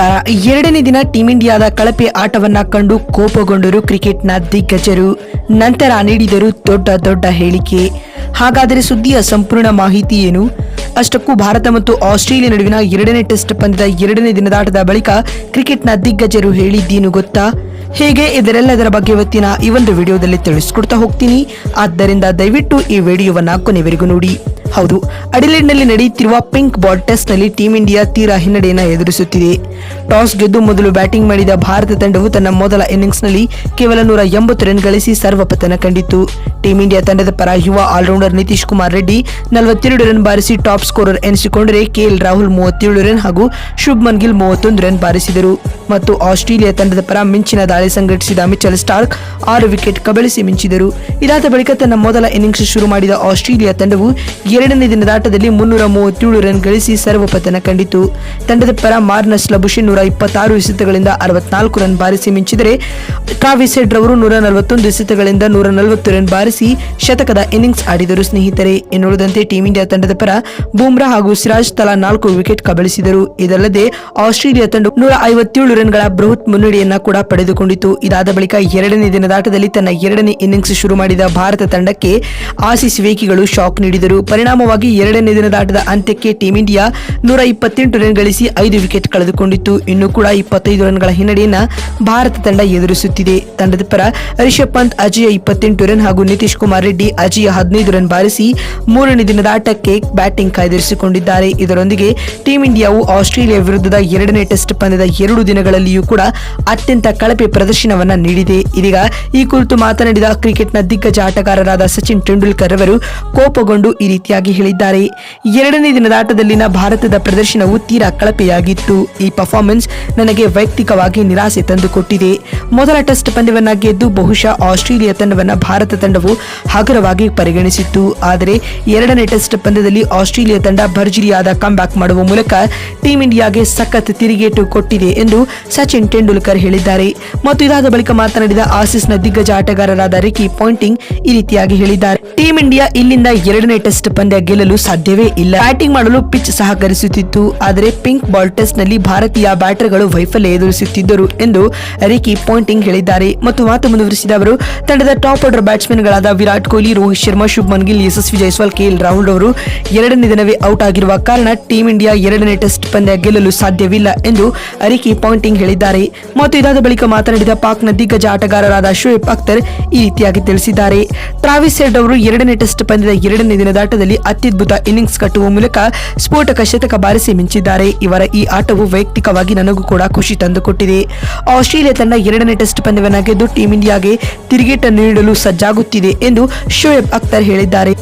ನಮಸ್ಕಾರ ಎರಡನೇ ದಿನ ಟೀಂ ಇಂಡಿಯಾದ ಕಳಪೆ ಆಟವನ್ನ ಕಂಡು ಕೋಪಗೊಂಡರು ಕ್ರಿಕೆಟ್ನ ದಿಗ್ಗಜರು. ನಂತರ ನೀಡಿದರು ದೊಡ್ಡ ದೊಡ್ಡ ಹೇಳಿಕೆ. ಹಾಗಾದರೆ ಸುದ್ದಿಯ ಸಂಪೂರ್ಣ ಮಾಹಿತಿ ಏನು? ಅಷ್ಟಕ್ಕೂ ಭಾರತ ಮತ್ತು ಆಸ್ಟ್ರೇಲಿಯಾ ನಡುವಿನ ಎರಡನೇ ಟೆಸ್ಟ್ ಪಂದ್ಯದ ಎರಡನೇ ದಿನದ ಆಟದ ಬಳಿಕ ಕ್ರಿಕೆಟ್ನ ದಿಗ್ಗಜರು ಹೇಳಿದ್ದೇನು ಗೊತ್ತಾ? ಹೇಗೆ? ಇದರೆಲ್ಲದರ ಬಗ್ಗೆ ಇವತ್ತಿನ ಈ ಒಂದು ವಿಡಿಯೋದಲ್ಲಿ ತಿಳಿಸ್ಕೊಡ್ತಾ ಹೋಗ್ತೀನಿ. ಆದ್ದರಿಂದ ದಯವಿಟ್ಟು ಈ ವಿಡಿಯೋವನ್ನು ಕೊನೆವರೆಗೂ ನೋಡಿ. ಹೌದು, ಅಡಿಲೇಡ್ನಲ್ಲಿ ನಡೆಯುತ್ತಿರುವ ಪಿಂಕ್ ಬಾಲ್ ಟೆಸ್ಟ್ನಲ್ಲಿ ಟೀಂ ಇಂಡಿಯಾ ತೀರಾ ಹಿನ್ನಡೆಯನ್ನು ಎದುರಿಸುತ್ತಿದೆ. ಟಾಸ್ ಗೆದ್ದು ಮೊದಲು ಬ್ಯಾಟಿಂಗ್ ಮಾಡಿದ ಭಾರತ ತಂಡವು ತನ್ನ ಮೊದಲ ಇನ್ನಿಂಗ್ಸ್ನಲ್ಲಿ ಕೇವಲ ನೂರ ಎಂಬತ್ತು ರನ್ ಗಳಿಸಿ ಸರ್ವಪತನ ಕಂಡಿತು ಟೀಂ ಇಂಡಿಯಾ ತಂಡದ ಪರ ಯುವ ಆಲ್ರೌಂಡರ್ ನಿತೀಶ್ ಕುಮಾರ್ ರೆಡ್ಡಿ ನಲವತ್ತೆರಡು ರನ್ ಬಾರಿಸಿ ಟಾಪ್ ಸ್ಕೋರರ್ ಎನಿಸಿಕೊಂಡರೆ ಕೆಎಲ್ ರಾಹುಲ್ ಮೂವತ್ತೇಳು ರನ್ ಹಾಗೂ ಶುಭ್ಮನ್ ಗಿಲ್ ಮೂವತ್ತೊಂದು ರನ್ ಬಾರಿಸಿದರು. ಮತ್ತು ಆಸ್ಟ್ರೇಲಿಯಾ ತಂಡದ ಪರ ಮಿಂಚಿನ ದಾಳಿ ಸಂಘಟಿಸಿದ ಮಿಚಲ್ ಸ್ಟಾರ್ಕ್ ಆರು ವಿಕೆಟ್ ಕಬಳಿಸಿ ಮಿಂಚಿದರು. ಇದಾದ ಬಳಿಕ ತನ್ನ ಮೊದಲ ಇನ್ನಿಂಗ್ಸ್ ಶುರು ಮಾಡಿದ ಆಸ್ಟ್ರೇಲಿಯಾ ತಂಡವು ಎರಡನೇ ದಿನದಾಟದಲ್ಲಿ ಮುನ್ನೂರ ಮೂವತ್ತೇಳು ರನ್ ಗಳಿಸಿ ಸರ್ವಪತನ ಕಂಡಿತು. ತಂಡದ ಪರ ಮಾರ್ನಸ್ ಲಬುಷಿ ನೂರ ಇಪ್ಪತ್ತಾರು ಎಸೆತಗಳಿಂದ ಅರವತ್ನಾಲ್ಕು ರನ್ ಬಾರಿಸಿ ಮಿಂಚಿದರೆ ಟ್ರಾವಿಸ್ ಅವರು ನೂರ ನಲವತ್ತೊಂದು ಎಸೆತಗಳಿಂದ ನೂರ ನಲವತ್ತು ರನ್ ಬಾರಿಸಿ ಶತಕದ ಇನ್ನಿಂಗ್ಸ್ ಆಡಿದರು ಸ್ನೇಹಿತರೆ. ಇನ್ನುಳಿದಂತೆ ಟೀಂ ಇಂಡಿಯಾ ತಂಡದ ಪರ ಬೂಮ್ರಾ ಹಾಗೂ ಸಿರಾಜ್ ತಲಾ ನಾಲ್ಕು ವಿಕೆಟ್ ಕಬಳಿಸಿದರು. ಇದಲ್ಲದೆ, ಆಸ್ಟ್ರೇಲಿಯಾ ತಂಡ ನೂರ ಐವತ್ತೇಳು ರನ್ಗಳ ಬೃಹತ್ ಮುನ್ನಡೆಯನ್ನ ಕೂಡ ಪಡೆದುಕೊಂಡಿತು. ಇದಾದ ಬಳಿಕ ಎರಡನೇ ದಿನದ ಆಟದಲ್ಲಿ ತನ್ನ ಎರಡನೇ ಇನ್ನಿಂಗ್ಸ್ ಶುರು ಮಾಡಿದ ಭಾರತ ತಂಡಕ್ಕೆ ಆಸಿಸ್ ವೇಕಿಗಳು ಶಾಕ್ ನೀಡಿದರು. ಪರಿಣಾಮವಾಗಿ ಎರಡನೇ ದಿನದ ಆಟದ ಅಂತ್ಯಕ್ಕೆ ಟೀಂ ಇಂಡಿಯಾ ನೂರ ಇಪ್ಪತ್ತೆಂಟು ರನ್ ಗಳಿಸಿ ಐದು ವಿಕೆಟ್ ಕಳೆದುಕೊಂಡಿತ್ತು. ಇನ್ನು ಕೂಡ ಇಪ್ಪತ್ತೈದು ರನ್ಗಳ ಹಿನ್ನಡೆಯನ್ನ ಭಾರತ ತಂಡ ಎದುರಿಸುತ್ತಿದೆ. ತಂಡದ ಪರ ರಿಷಬ್ ಪಂತ್, ಅಜಯ ಇಪ್ಪತ್ತೆಂಟು ರನ್ ಹಾಗೂ ನಿತೀಶ್ ಕುಮಾರ್ ರೆಡ್ಡಿ ಅಜಯ ಹದಿನೈದು ರನ್ ಬಾರಿಸಿ ಮೂರನೇ ದಿನದಾಟಕ್ಕೆ ಬ್ಯಾಟಿಂಗ್ ಕಾಯ್ದಿರಿಸಿಕೊಂಡಿದ್ದಾರೆ. ಇದರೊಂದಿಗೆ ಟೀಂ ಇಂಡಿಯಾವು ಆಸ್ಟ್ರೇಲಿಯಾ ವಿರುದ್ಧದ ಎರಡನೇ ಟೆಸ್ಟ್ ಪಂದ್ಯದ ಎರಡು ದಿನಗಳಲ್ಲಿಯೂ ಕೂಡ ಅತ್ಯಂತ ಕಳಪೆ ಪ್ರದರ್ಶನವನ್ನ ನೀಡಿದೆ. ಇದೀಗ ಈ ಕುರಿತು ಮಾತನಾಡಿದ ಕ್ರಿಕೆಟ್ನ ದಿಗ್ಗಜ ಆಟಗಾರರಾದ ಸಚಿನ್ ತೆಂಡೂಲ್ಕರ್ ಅವರು ಕೋಪಗೊಂಡು ಈ ಹೇಳಿದ್ದಾರೆ. ಎರಡನೇ ದಿನದ ಆಟದಲ್ಲಿನ ಭಾರತದ ಪ್ರದರ್ಶನವು ತೀರಾ ಕಳಪೆಯಾಗಿತ್ತು. ಈ ಪರ್ಫಾರ್ಮೆನ್ಸ್ ನನಗೆ ವೈಯಕ್ತಿಕವಾಗಿ ನಿರಾಸೆ ತಂದುಕೊಟ್ಟಿದೆ. ಮೊದಲ ಟೆಸ್ಟ್ ಪಂದ್ಯವನ್ನ ಗೆದ್ದು ಬಹುಶಃ ಆಸ್ಟ್ರೇಲಿಯಾ ತಂಡವನ್ನು ಭಾರತ ತಂಡವು ಹಗುರವಾಗಿ ಪರಿಗಣಿಸಿತ್ತು. ಆದರೆ ಎರಡನೇ ಟೆಸ್ಟ್ ಪಂದ್ಯದಲ್ಲಿ ಆಸ್ಟ್ರೇಲಿಯಾ ತಂಡ ಭರ್ಜರಿಯಾದ ಕಮ್ಬ್ಯಾಕ್ ಮಾಡುವ ಮೂಲಕ ಟೀಂ ಇಂಡಿಯಾಗೆ ಸಖತ್ ತಿರುಗೇಟು ಕೊಟ್ಟಿದೆ ಎಂದು ಸಚಿನ್ ತೆಂಡೂಲ್ಕರ್ ಹೇಳಿದ್ದಾರೆ. ಮತ್ತು ಇದಾದ ಬಳಿಕ ಮಾತನಾಡಿದ ಆಸೀಸ್ನ ದಿಗ್ಗಜ ಆಟಗಾರರಾದ ರಿಕಿ ಪಾಯಿಂಟಿಂಗ್ ಈ ರೀತಿಯಾಗಿ ಹೇಳಿದ್ದಾರೆ. ಟೀಂ ಇಂಡಿಯಾ ಇಲ್ಲಿಂದ ಎರಡನೇ ಟೆಸ್ಟ್ ಪಂದ್ಯ ಗೆಲ್ಲಲು ಸಾಧ್ಯವೇ ಇಲ್ಲ. ಬ್ಯಾಟಿಂಗ್ ಮಾಡಲು ಪಿಚ್ ಸಹಕರಿಸುತ್ತಿತ್ತು. ಆದರೆ ಪಿಂಕ್ ಬಾಲ್ ಟೆಸ್ಟ್ನಲ್ಲಿ ಭಾರತೀಯ ಬ್ಯಾಟರ್ಗಳು ವೈಫಲ್ಯ ಎದುರಿಸುತ್ತಿದ್ದರು ಎಂದು ರಿಕಿ ಪಾಯಿಂಟಿಂಗ್ ಹೇಳಿದ್ದಾರೆ. ಮತ್ತು ಮಾತು ಮುಂದುವರಿಸಿದ ಅವರು, ತಂಡದ ಟಾಪ್ ಆರ್ಡರ್ ಬ್ಯಾಟ್ಸ್ಮನ್ಗಳಾದ ವಿರಾಟ್ ಕೊಹ್ಲಿ, ರೋಹಿತ್ ಶರ್ಮಾ, ಶುಭ್ಮನ್ ಗಿಲ್, ಯಶಸ್ವಿ ಜೈಸ್ವಾಲ್ ಕೆಎಲ್ ರಾಹುಲ್ ಅವರು ಎರಡನೇ ದಿನವೇ ಔಟ್ ಆಗಿರುವ ಕಾರಣ ಟೀಂ ಇಂಡಿಯಾ ಎರಡನೇ ಟೆಸ್ಟ್ ಪಂದ್ಯ ಗೆಲ್ಲಲು ಸಾಧ್ಯವಿಲ್ಲ ಎಂದು ರಿಕಿ ಪಾಯಿಂಟಿಂಗ್ ಹೇಳಿದ್ದಾರೆ. ಮತ್ತು ಇದಾದ ಬಳಿಕ ಮಾತನಾಡಿದ ಪಾಕ್ನ ದಿಗ್ಗಜ ಆಟಗಾರರಾದ ಶೋಯಬ್ ಅಖ್ತರ್ ಈ ರೀತಿಯಾಗಿ ತಿಳಿಸಿದ್ದಾರೆ. ಟ್ರಾವಿಸ್ ಹೆಡ್ ಅವರು ಎರಡನೇ ಟೆಸ್ಟ್ ಪಂದ್ಯದ ಎರಡನೇ ದಿನದಾಟದಲ್ಲಿ ಅತ್ಯದ್ಭುತ ಇನ್ನಿಂಗ್ಸ್ ಕಟ್ಟುವ ಮೂಲಕ ಸ್ಫೋಟಕ ಶತಕ ಬಾರಿಸಿ ಮಿಂಚಿದ್ದಾರೆ. ಇವರ ಈ ಆಟವು ವೈಯಕ್ತಿಕವಾಗಿ ನನಗೂ ಕೂಡ ಖುಷಿ ತಂದುಕೊಟ್ಟಿದೆ. ಆಸ್ಟ್ರೇಲಿಯಾ ತಂಡ ಎರಡನೇ ಟೆಸ್ಟ್ ಪಂದ್ಯವನ್ನ ಗೆದ್ದು ಟೀಂ ಇಂಡಿಯಾಗೆ ತಿರುಗೇಟ ನೀಡಲು ಸಜ್ಜಾಗುತ್ತಿದೆ ಎಂದು ಶೋಯಬ್ ಅಖ್ತರ್ ಹೇಳಿದ್ದಾರೆ.